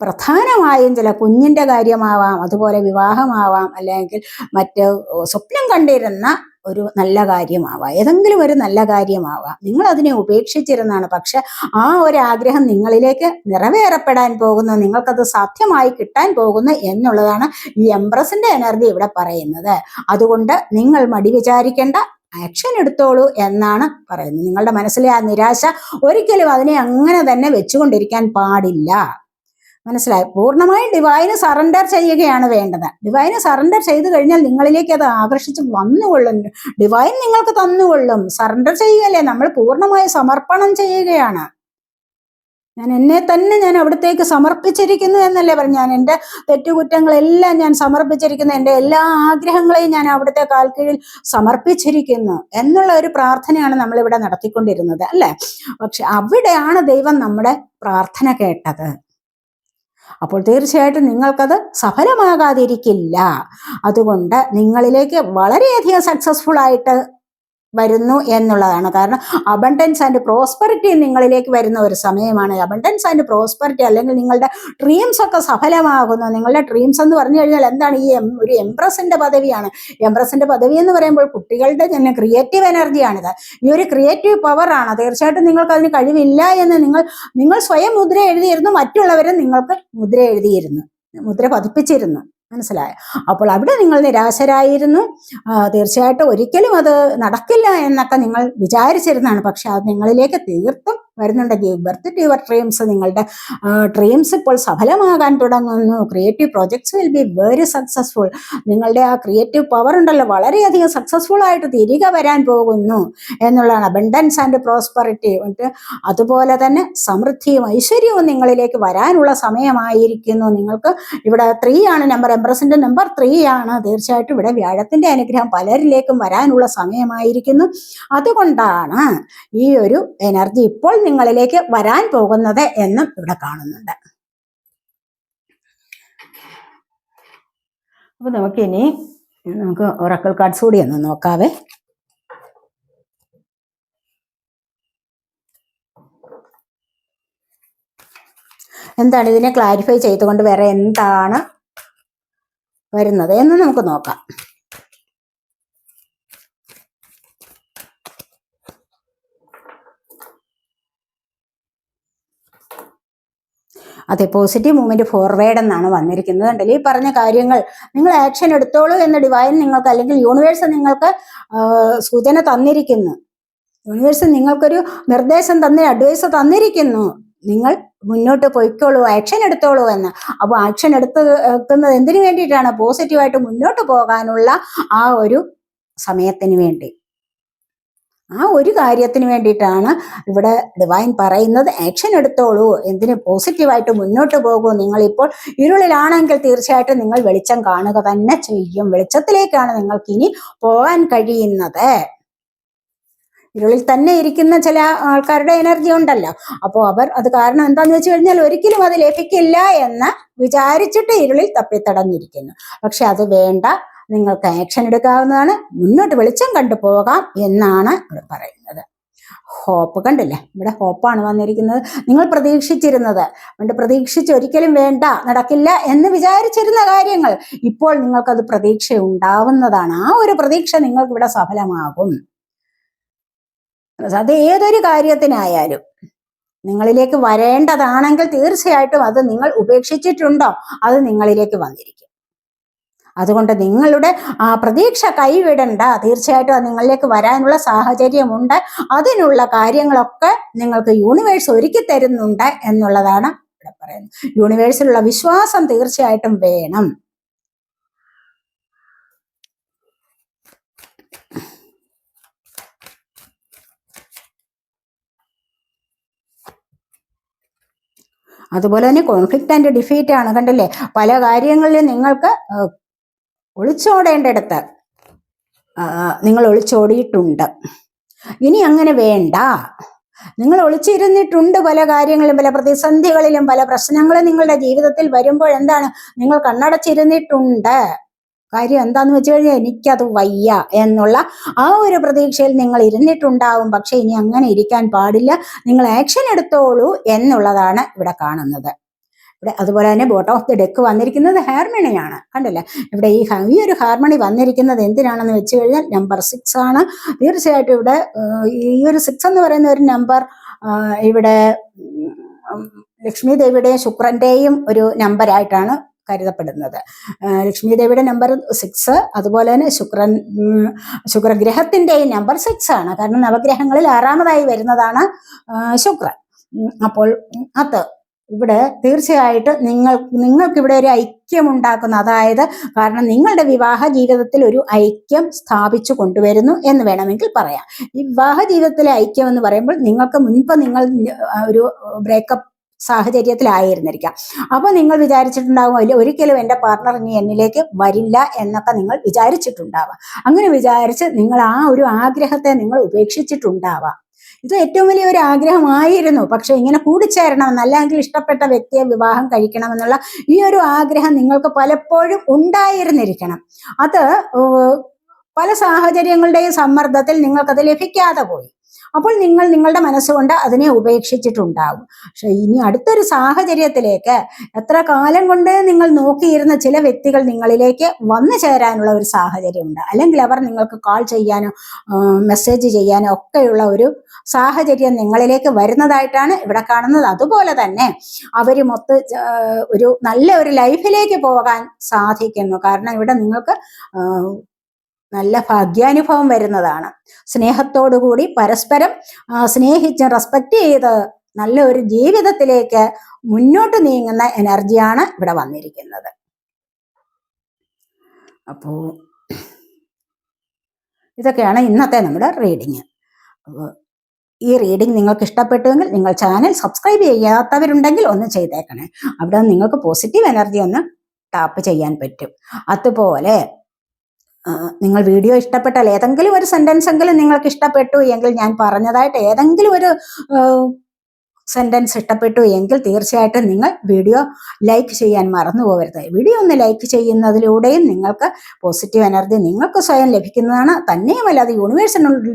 പ്രധാനമായും ചില കുഞ്ഞിന്റെ കാര്യമാവാം അതുപോലെ വിവാഹമാവാം അല്ലെങ്കിൽ മറ്റ് സ്വപ്നം കണ്ടിരുന്ന ഒരു നല്ല കാര്യമാവാം. ഏതെങ്കിലും ഒരു നല്ല കാര്യമാവാം. നിങ്ങൾ അതിനെ ഉപേക്ഷിച്ചിരുന്നാണ് പക്ഷെ ആ ഒരു ആഗ്രഹം നിങ്ങളിലേക്ക് നിറവേറപ്പെടാൻ പോകുന്നു. നിങ്ങൾക്കത് സാധ്യമായി കിട്ടാൻ പോകുന്നു എന്നുള്ളതാണ് ഈ എംപ്രസിന്റെ എനർജി ഇവിടെ പറയുന്നത്. അതുകൊണ്ട് നിങ്ങൾ മടി വിചാരിക്കേണ്ട ആക്ഷൻ എടുത്തോളൂ എന്നാണ് പറയുന്നത്. നിങ്ങളുടെ മനസ്സിലെ ആ നിരാശ ഒരിക്കലും അതിനെ അങ്ങനെ തന്നെ വെച്ചുകൊണ്ടിരിക്കാൻ പാടില്ല. മനസ്സിലായി. പൂർണമായും ഡിവൈന് സറണ്ടർ ചെയ്യുകയാണ് വേണ്ടത്. ഡിവൈന് സറണ്ടർ ചെയ്തു കഴിഞ്ഞാൽ നിങ്ങളിലേക്ക് അത് ആകർഷിച്ച് വന്നുകൊള്ളും. ഡിവൈൻ നിങ്ങൾക്ക് തന്നുകൊള്ളും. സറണ്ടർ ചെയ്യുകയല്ലേ? നമ്മൾ പൂർണമായി സമർപ്പണം ചെയ്യുകയാണ്. ഞാൻ എന്നെ തന്നെ ഞാൻ അവിടത്തേക്ക് സമർപ്പിച്ചിരിക്കുന്നു എന്നല്ലേ പറഞ്ഞു ഞാൻ എന്റെ തെറ്റുകുറ്റങ്ങളെല്ലാം ഞാൻ സമർപ്പിച്ചിരിക്കുന്നു. എന്റെ എല്ലാ ആഗ്രഹങ്ങളെയും ഞാൻ അവിടുത്തെ കാൽക്കീഴിൽ സമർപ്പിച്ചിരിക്കുന്നു എന്നുള്ള ഒരു പ്രാർത്ഥനയാണ് നമ്മളിവിടെ നടത്തിക്കൊണ്ടിരുന്നത് അല്ലേ? പക്ഷെ അവിടെയാണ് ദൈവം നമ്മുടെ പ്രാർത്ഥന കേട്ടത്. അപ്പോൾ തീർച്ചയായിട്ടും നിങ്ങൾക്കത് സഫലമാകാതിരിക്കില്ല. അതുകൊണ്ട് നിങ്ങളിലേക്ക് വളരെയധികം സക്സസ്ഫുൾ ആയിട്ട് വരുന്നു എന്നുള്ളതാണ്. കാരണം അബണ്ടൻസ് ആൻഡ് പ്രോസ്പെറിറ്റി നിങ്ങളിലേക്ക് വരുന്ന ഒരു സമയമാണ്. അബണ്ടൻസ് ആൻഡ് പ്രോസ്പെറിറ്റി അല്ലെങ്കിൽ നിങ്ങളുടെ ഡ്രീംസ് ഒക്കെ സഫലമാകുന്നു. നിങ്ങളുടെ ഡ്രീംസ് എന്ന് പറഞ്ഞു കഴിഞ്ഞാൽ എന്താണ്? ഈ ഒരു എംപ്രസിന്റെ പദവിയാണ്. എംപ്രസിന്റെ പദവി എന്ന് പറയുമ്പോൾ കുട്ടികളുടെ തന്നെ ക്രിയേറ്റീവ് എനർജിയാണിത് ഈ ഒരു ക്രിയേറ്റീവ് പവറാണ് തീർച്ചയായിട്ടും നിങ്ങൾക്ക് അതിന് കഴിവില്ല എന്ന് നിങ്ങൾ നിങ്ങൾ സ്വയം മുദ്ര എഴുതിയിരുന്നു. മറ്റുള്ളവരെ നിങ്ങൾക്ക് മുദ്ര എഴുതിയിരുന്നു. മുദ്ര പതിപ്പിച്ചിരുന്നു. മനസ്സിലായോ. അപ്പോൾ അവിടെ നിങ്ങൾ നിരാശരായിരുന്നു. തീർച്ചയായിട്ടും ഒരിക്കലും അത് നടക്കില്ല എന്നൊക്കെ നിങ്ങൾ വിചാരിച്ചിരുന്നതാണ്. പക്ഷെ അത് നിങ്ങളിലേക്ക് തീർത്തും വരുന്നുണ്ട് ഗീവ് ബർത്ത് യുവർ ഡ്രീംസ് നിങ്ങളുടെ ഡ്രീംസ് ഇപ്പോൾ സഫലമാകാൻ തുടങ്ങുന്നു. Creative projects will be very successful നിങ്ങളുടെ ആ ക്രിയേറ്റീവ് പവർ ഉണ്ടല്ലോ വളരെയധികം സക്സസ്ഫുൾ ആയിട്ട് തിരികെ വരാൻ പോകുന്നു എന്നുള്ളതാണ്. അബണ്ടൻസ് ആൻഡ് പ്രോസ്പെറിറ്റി അതുപോലെ തന്നെ സമൃദ്ധിയും ഐശ്വര്യവും നിങ്ങളിലേക്ക് വരാനുള്ള സമയമായിരിക്കുന്നു. നിങ്ങൾക്ക് ഇവിടെ ത്രീ ആണ് നമ്പർ എംപ്രസിന്റെ നമ്പർ ത്രീ ആണ്. തീർച്ചയായിട്ടും ഇവിടെ വ്യാഴത്തിന്റെ അനുഗ്രഹം പലരിലേക്കും വരാനുള്ള സമയമായിരിക്കുന്നു. അതുകൊണ്ടാണ് ഈ ഒരു എനർജി ഇപ്പോൾ നിങ്ങളിലേക്ക് വരാൻ പോകുന്നത് എന്നും ഇവിടെ കാണുന്നുണ്ട്. അപ്പൊ നമുക്കിനി നമുക്ക് ഒറക്കൽ കാർഡ്സ് കൂടി ഒന്ന് നോക്കാവേ. എന്താണ് ഇതിനെ ക്ലാരിഫൈ ചെയ്തുകൊണ്ട് വേറെ എന്താണ് വരുന്നത് എന്ന് നമുക്ക് നോക്കാം. അതെ പോസിറ്റീവ് മൂവ്മെന്റ് ഫോർവേഡ് എന്നാണ് വന്നിരിക്കുന്നത്. ഉണ്ടല്ലോ ഈ പറഞ്ഞ കാര്യങ്ങൾ നിങ്ങൾ ആക്ഷൻ എടുത്തോളൂ എന്ന് ഡിവൈൻ നിങ്ങൾക്ക് അല്ലെങ്കിൽ യൂണിവേഴ്സ് നിങ്ങൾക്ക് സൂചന തന്നിരിക്കുന്നു. യൂണിവേഴ്സ് നിങ്ങൾക്കൊരു നിർദ്ദേശം തന്നെ അഡ്വൈസ് തന്നിരിക്കുന്നു. നിങ്ങൾ മുന്നോട്ട് പോയിക്കോളൂ ആക്ഷൻ എടുത്തോളൂ എന്ന്. അപ്പോൾ ആക്ഷൻ എടുത്ത് എടുക്കുന്നത് എന്തിനു വേണ്ടിയിട്ടാണ്? പോസിറ്റീവായിട്ട് മുന്നോട്ട് പോകാനുള്ള ആ ഒരു സമയത്തിന് വേണ്ടി. ആ ഒരു കാര്യത്തിന് വേണ്ടിയിട്ടാണ് ഇവിടെ ഡിവൈൻ പറയുന്നത്. ആക്ഷൻ എടുത്തോളൂ. എന്തിന് പോസിറ്റീവായിട്ട് മുന്നോട്ട് പോകൂ നിങ്ങൾ ഇപ്പോൾ. ഇരുളിലാണെങ്കിൽ തീർച്ചയായിട്ടും നിങ്ങൾ വെളിച്ചം കാണുക തന്നെ ചെയ്യും. വെളിച്ചത്തിലേക്കാണ് നിങ്ങൾക്ക് ഇനി പോകാൻ കഴിയുന്നത്. ഇരുളിൽ തന്നെ ഇരിക്കുന്ന ചില ആൾക്കാരുടെ എനർജി ഉണ്ടല്ലോ. അപ്പോൾ അവർ അത് കാരണം എന്താന്ന് വെച്ച് കഴിഞ്ഞാൽ ഒരിക്കലും അത് ലഭിക്കില്ല എന്ന് വിചാരിച്ചിട്ട് ഇരുളിൽ തപ്പിത്തടഞ്ഞിരിക്കുന്നു. പക്ഷെ അത് വേണ്ട. നിങ്ങൾക്ക് ആക്ഷൻ എടുക്കാവുന്നതാണ്. മുന്നോട്ട് വെളിച്ചം കണ്ടു പോകാം എന്നാണ് ഇവിടെ പറയുന്നത്. ഹോപ്പ് കണ്ടില്ലേ? ഇവിടെ ഹോപ്പാണ് വന്നിരിക്കുന്നത്. നിങ്ങൾ പ്രതീക്ഷിച്ചിരുന്നത്. പണ്ട് പ്രതീക്ഷിച്ച് ഒരിക്കലും വേണ്ട നടക്കില്ല എന്ന് വിചാരിച്ചിരുന്ന കാര്യങ്ങൾ. ഇപ്പോൾ നിങ്ങൾക്കത് പ്രതീക്ഷ ഉണ്ടാവുന്നതാണ് ആ ഒരു പ്രതീക്ഷ നിങ്ങൾക്ക് ഇവിടെ സഫലമാകും. അത് ഏതൊരു കാര്യത്തിനായാലും നിങ്ങളിലേക്ക് വരേണ്ടതാണെങ്കിൽ തീർച്ചയായിട്ടും അത് നിങ്ങൾ ഉപേക്ഷിച്ചിട്ടുണ്ടോ? അത് നിങ്ങളിലേക്ക് വന്നിരിക്കും. അതുകൊണ്ട് നിങ്ങളുടെ ആ പ്രതീക്ഷ കൈവിടണ്ട. തീർച്ചയായിട്ടും അത് നിങ്ങളിലേക്ക് വരാനുള്ള സാഹചര്യമുണ്ട്. അതിനുള്ള കാര്യങ്ങളൊക്കെ നിങ്ങൾക്ക് യൂണിവേഴ്സ് ഒരുക്കി തരുന്നുണ്ട് എന്നുള്ളതാണ് ഇവിടെ പറയുന്നത്. യൂണിവേഴ്സിലുള്ള വിശ്വാസം തീർച്ചയായിട്ടും വേണം. അതുപോലെ തന്നെ കോൺഫ്ലിക്റ്റ് ആൻഡ് ഡിഫീറ്റ് ആണ് കണ്ടല്ലേ? പല കാര്യങ്ങളിലും നിങ്ങൾക്ക് ഒളിച്ചോടേണ്ടടുത്ത്. നിങ്ങൾ ഒളിച്ചോടിയിട്ടുണ്ട്. ഇനി അങ്ങനെ വേണ്ട. നിങ്ങൾ ഒളിച്ചിരുന്നിട്ടുണ്ട് പല കാര്യങ്ങളിലും പല പ്രതിസന്ധികളിലും പല പ്രശ്നങ്ങളും നിങ്ങളുടെ ജീവിതത്തിൽ വരുമ്പോൾ എന്താണ്? നിങ്ങൾ കണ്ണടച്ചിരുന്നിട്ടുണ്ട്. കാര്യം എന്താന്ന് വെച്ച് കഴിഞ്ഞാൽ എനിക്കത് വയ്യ എന്നുള്ള ആ ഒരു പ്രതീക്ഷയിൽ നിങ്ങൾ ഇരുന്നിട്ടുണ്ടാവും. പക്ഷെ ഇനി അങ്ങനെ ഇരിക്കാൻ പാടില്ല. നിങ്ങൾ ആക്ഷൻ എടുത്തോളൂ എന്നുള്ളതാണ് ഇവിടെ കാണുന്നത്. ഇവിടെ അതുപോലെ തന്നെ ബോട്ടം ഓഫ് ദി ഡെക്ക് വന്നിരിക്കുന്നത് ഹാർമണിയാണ് കണ്ടില്ലേ? ഇവിടെ ഈ ഈ ഒരു ഹാർമണി വന്നിരിക്കുന്നത് എന്തിനാണെന്ന് വെച്ച് കഴിഞ്ഞാൽ നമ്പർ സിക്സ് ആണ്. തീർച്ചയായിട്ടും ഇവിടെ ഈ ഒരു സിക്സ് എന്ന് പറയുന്ന ഒരു നമ്പർ ഇവിടെ ലക്ഷ്മി ദേവിയുടെയും ശുക്രന്റെയും ഒരു നമ്പരായിട്ടാണ് കരുതപ്പെടുന്നത്. ലക്ഷ്മി ദേവിയുടെ നമ്പർ സിക്സ് അതുപോലെ തന്നെ ശുക്രൻ ശുക്രഗ്രഹത്തിന്റെയും നമ്പർ സിക്സ് ആണ്. കാരണം നവഗ്രഹങ്ങളിൽ ആറാമതായി വരുന്നതാണ് ശുക്രൻ. അപ്പോൾ അത് ഇവിടെ തീർച്ചയായിട്ടും നിങ്ങൾ നിങ്ങൾക്ക് ഇവിടെ ഒരു ഐക്യം ഉണ്ടാക്കുന്ന അതായത് കാരണം നിങ്ങളുടെ വിവാഹ ജീവിതത്തിൽ ഒരു ഐക്യം സ്ഥാപിച്ചു കൊണ്ടുവരുന്നു എന്ന് വേണമെങ്കിൽ പറയാം. ഈ വിവാഹ ജീവിതത്തിലെ ഐക്യം എന്ന് പറയുമ്പോൾ നിങ്ങൾക്ക് മുൻപ് നിങ്ങൾ ഒരു ബ്രേക്കപ്പ് സാഹചര്യത്തിലായിരുന്നിരിക്കാം. അപ്പൊ നിങ്ങൾ വിചാരിച്ചിട്ടുണ്ടാവും അല്ലെ ഒരിക്കലും എന്റെ പാർട്ണർ ഇനി എന്നിലേക്ക് വരില്ല എന്നൊക്കെ നിങ്ങൾ വിചാരിച്ചിട്ടുണ്ടാവാം. അങ്ങനെ വിചാരിച്ച് നിങ്ങൾ ആ ഒരു ആഗ്രഹത്തെ നിങ്ങൾ ഉപേക്ഷിച്ചിട്ടുണ്ടാവാം. ഇത് ഏറ്റവും വലിയ ഒരു ആഗ്രഹമായിരുന്നു. പക്ഷെ ഇങ്ങനെ കൂടിച്ചേരണമെന്ന് അല്ലെങ്കിൽ ഇഷ്ടപ്പെട്ട വ്യക്തിയെ വിവാഹം കഴിക്കണമെന്നുള്ള ഈ ഒരു ആഗ്രഹം നിങ്ങൾക്ക് പലപ്പോഴും ഉണ്ടായിരുന്നിരിക്കണം. അത് പല സാഹചര്യങ്ങളുടെയും സമ്മർദ്ദത്തിൽ നിങ്ങൾക്കത് ലഭിക്കാതെ പോയി. അപ്പോൾ നിങ്ങൾ നിങ്ങളുടെ മനസ്സുകൊണ്ട് അതിനെ ഉപേക്ഷിച്ചിട്ടുണ്ടാവും. പക്ഷെ ഇനി അടുത്തൊരു സാഹചര്യത്തിലേക്ക് എത്ര കാലം കൊണ്ട് നിങ്ങൾ നോക്കിയിരുന്ന ചില വ്യക്തികൾ നിങ്ങളിലേക്ക് വന്നു ചേരാനുള്ള ഒരു സാഹചര്യമുണ്ട്. അല്ലെങ്കിൽ അവർ നിങ്ങൾക്ക് കാൾ ചെയ്യാനോ മെസ്സേജ് ചെയ്യാനോ ഒക്കെയുള്ള ഒരു സാഹചര്യം നിങ്ങളിലേക്ക് വരുന്നതായിട്ടാണ് ഇവിടെ കാണുന്നത്. അതുപോലെ തന്നെ അവർ ആ, ഒരു നല്ല ഒരു ലൈഫിലേക്ക് പോകാൻ സാധിക്കുന്നു. കാരണം ഇവിടെ നിങ്ങൾക്ക് നല്ല ഭാഗ്യാനുഭവം വരുന്നതാണ്. സ്നേഹത്തോടുകൂടി പരസ്പരം സ്നേഹിച്ച് റെസ്പെക്ട് ചെയ്ത് നല്ല ഒരു ജീവിതത്തിലേക്ക് മുന്നോട്ട് നീങ്ങുന്ന എനർജിയാണ് ഇവിടെ വന്നിരിക്കുന്നത്. അപ്പോ ഇതൊക്കെയാണ് ഇന്നത്തെ നമ്മുടെ റീഡിങ് ഈ റീഡിംഗ് നിങ്ങൾക്ക് ഇഷ്ടപ്പെട്ടുവെങ്കിൽ നിങ്ങൾ ചാനൽ സബ്സ്ക്രൈബ് ചെയ്യാത്തവരുണ്ടെങ്കിൽ ഒന്ന് ചെയ്തേക്കണേ. അവിടെ നിങ്ങൾക്ക് പോസിറ്റീവ് എനർജി ഒന്ന് ടാപ്പ് ചെയ്യാൻ പറ്റും. അതുപോലെ നിങ്ങൾ വീഡിയോ ഇഷ്ടപ്പെട്ടാൽ ഏതെങ്കിലും ഒരു സെന്റൻസ് എങ്കിലും നിങ്ങൾക്ക് ഇഷ്ടപ്പെട്ടു എങ്കിൽ ഞാൻ പറഞ്ഞതായിട്ട് ഏതെങ്കിലും ഒരു സെന്റൻസ് ഇഷ്ടപ്പെട്ടു എങ്കിൽ തീർച്ചയായിട്ടും നിങ്ങൾ വീഡിയോ ലൈക്ക് ചെയ്യാൻ മറന്നു പോകരുത്. വീഡിയോ ഒന്ന് ലൈക്ക് ചെയ്യുന്നതിലൂടെയും നിങ്ങൾക്ക് പോസിറ്റീവ് എനർജി നിങ്ങൾക്ക് സ്വയം ലഭിക്കുന്നതാണ്. തന്നെയുമല്ല അത് യൂണിവേഴ്സിനോട്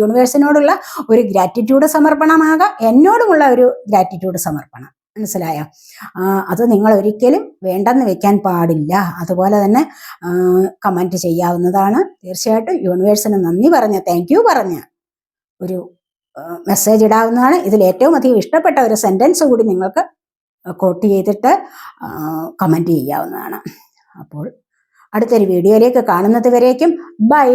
യൂണിവേഴ്സിനോടുള്ള ഒരു ഗ്രാറ്റിറ്റ്യൂഡ് സമർപ്പണമാകാം. എന്നോടുമുള്ള ഒരു ഗ്രാറ്റിറ്റ്യൂഡ് സമർപ്പണം. മനസ്സിലായോ? അത് നിങ്ങൾ ഒരിക്കലും വേണ്ടെന്ന് വെക്കാൻ പാടില്ല. അതുപോലെ തന്നെ കമന്റ് ചെയ്യാവുന്നതാണ്. തീർച്ചയായിട്ടും യൂണിവേഴ്സിന് നന്ദി പറഞ്ഞ് താങ്ക് യു പറഞ്ഞ് ഒരു മെസ്സേജ് ഇടാവുന്നതാണ്. ഇതിൽ ഏറ്റവും അധികം ഇഷ്ടപ്പെട്ട ഒരു സെന്റൻസ് കൂടി നിങ്ങൾക്ക് കോട്ട് ചെയ്തിട്ട് കമന്റ് ചെയ്യാവുന്നതാണ്. അപ്പോൾ അടുത്തൊരു വീഡിയോയിലേക്ക് കാണുന്നത് വരേക്കും. ബൈ